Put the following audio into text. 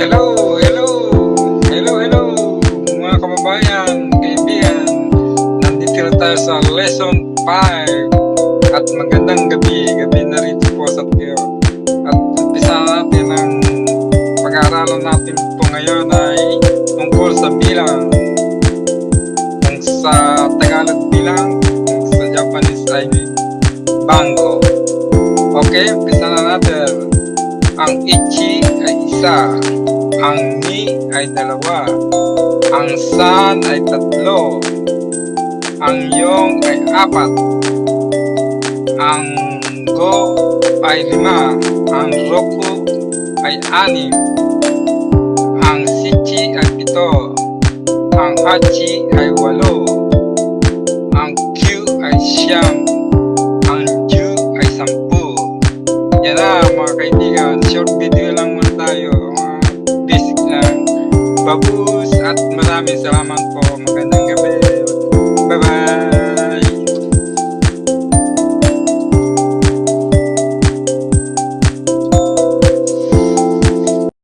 Hello, hello, hello, hello, mga kababayan, kaibigan. Nandito na tayo sa lesson 5 at magandang gabi, gabi na rin po sa tiyo. At umpisa natin ang pag-aaralan natin po ngayon ay tungkol sa bilang. Kung sa Tagalog bilang, kung sa Japanese ay bango. Okay, umpisa na natin. Ang ichi ay isa. Ang ni ay dalawa. Ang san ay tatlo. Ang yong ay apat. Ang go ay lima. Ang roku ay anim. Ang sichi ay pito. Ang hachi ay walo. Ang q ay siyam. Ang ju ay sampu. Yan na kaibigan, short video lang muna tayo. Mga basic lang. Babus at maraming salamat po. Magandang gabi.